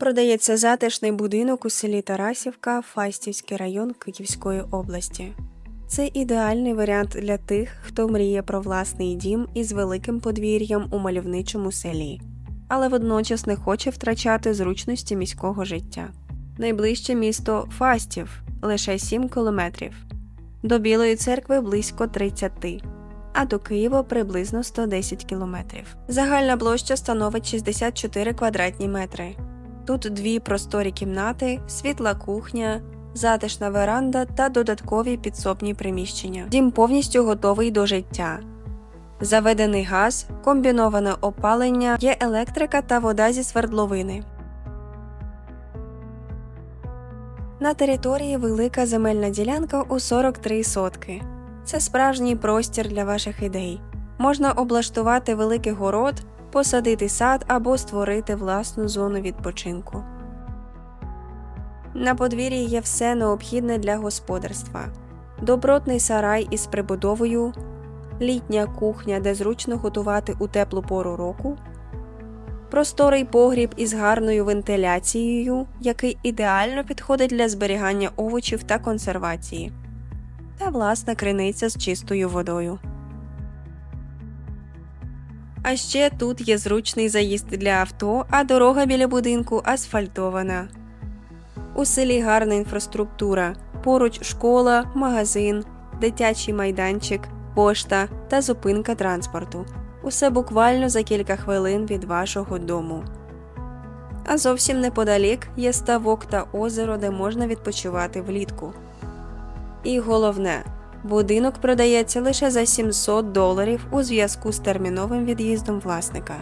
Продається затишний будинок у селі Тарасівка, Фастівський район Київської області. Це ідеальний варіант для тих, хто мріє про власний дім із великим подвір'ям у мальовничому селі, але водночас не хоче втрачати зручності міського життя. Найближче місто Фастів лише 7 кілометрів, до Білої церкви близько 30, а до Києва приблизно 110 кілометрів. Загальна площа становить 64 квадратні метри. Тут дві просторі кімнати, світла кухня, затишна веранда та додаткові підсобні приміщення. Дім повністю готовий до життя. Заведений газ, комбіноване опалення, є електрика та вода зі свердловини. На території велика земельна ділянка у 43 сотки. Це справжній простір для ваших ідей. Можна облаштувати великий город, посадити сад або створити власну зону відпочинку. На подвір'ї є все необхідне для господарства: добротний сарай із прибудовою, літня кухня, де зручно готувати у теплу пору року, просторий погріб із гарною вентиляцією, який ідеально підходить для зберігання овочів та консервації, та власна криниця з чистою водою. А ще тут є зручний заїзд для авто, а дорога біля будинку асфальтована. У селі гарна інфраструктура, поруч школа, магазин, дитячий майданчик, пошта та зупинка транспорту. Усе буквально за кілька хвилин від вашого дому. А зовсім неподалік є ставок та озеро, де можна відпочивати влітку. І головне, будинок продається лише за 700 доларів у зв'язку з терміновим від'їздом власника.